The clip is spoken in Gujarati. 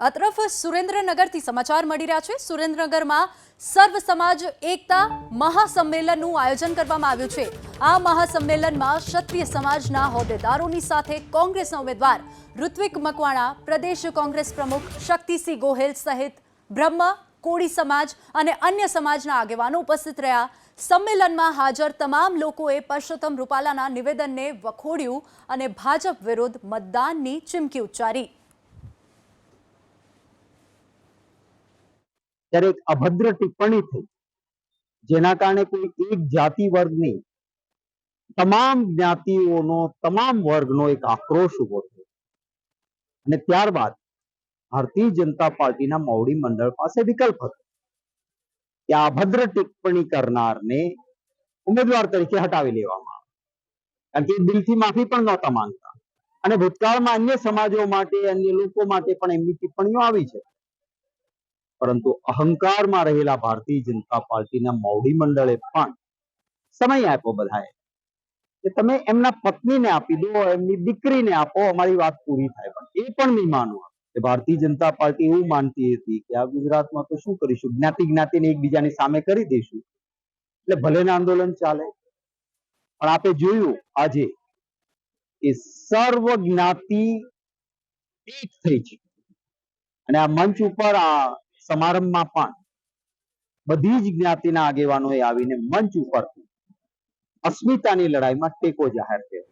આ તરફ સુરેન્દ્રનગરથી સમાચાર મળી રહ્યા છે. સુરેન્દ્રનગરમાં સર્વ સમાજ, એકતા મહાસંમેલનનું આયોજન કરવામાં આવ્યું છે. આ મહાસંમેલનમાં ક્ષત્રિય સમાજના હોદ્દેદારોની સાથે કોંગ્રેસના ઉમેદવાર ઋત્વિક મકવાણા, પ્રદેશ કોંગ્રેસ પ્રમુખ શક્તિસિંહ ગોહેલ સહિત બ્રહ્મ, કોળી સમાજ અને અન્ય સમાજના આગેવાનો ઉપસ્થિત રહ્યા. સંમેલનમાં હાજર તમામ લોકોએ પરસોત્તમ રૂપાલાના નિવેદનને વખોડ્યું અને ભાજપ વિરુદ્ધ મતદાનની ચીમકી ઉચ્ચારી. ત્યારે એક અભદ્ર ટિપ્પણી થઈ. જેના કારણે કોઈ એક જાતિ વર્ગની તમામ જ્ઞાતિઓનો, તમામ વર્ગનો એક આક્રોશ ઊભો થયો. અને ત્યારબાદ ભારતીય જનતા પાર્ટીના મોવડી મંડળ પાસે વિકલ્પ હતો કે આ અભદ્ર ટિપ્પણી કરનારને ઉમેદવાર તરીકે હટાવી લેવામાં આવે. કારણ કે દિલથી માફી પણ નહોતા માંગતા. અને ભૂતકાળમાં અન્ય સમાજો માટે, અન્ય લોકો માટે પણ એમની ટિપ્પણીઓ આવી છે. પરંતુ અહંકારમાં રહેલા ભારતીય જનતા પાર્ટીના મોવડી મંડળે પણ સમય આપ્યો બધાએ. કે તમે એમના પત્નીને આપી દો, એમની દીકરીને આપો, અમારી વાત પૂરી થાય. પણ એ પણ નહીં માનવા. ભારતીય જનતા પાર્ટી એવું માનતી હતી કે આ ગુજરાતમાં તો શું કરીશું? જ્ઞાતિ જ્ઞાતિને એકબીજાની સામે કરી દઈશું. એટલે ભલે આંદોલન ચાલે. પણ આપે જોયું આજે કે સર્વ જ્ઞાતિ એક થઈ છે અને આ મંચ ઉપર આ સમારંભમાં પણ બધી જ જ્ઞાતિના આગેવાનોએ આવીને મંચ ઉપર અસ્મિતાની લડાઈમાં ટેકો જાહેર કર્યો.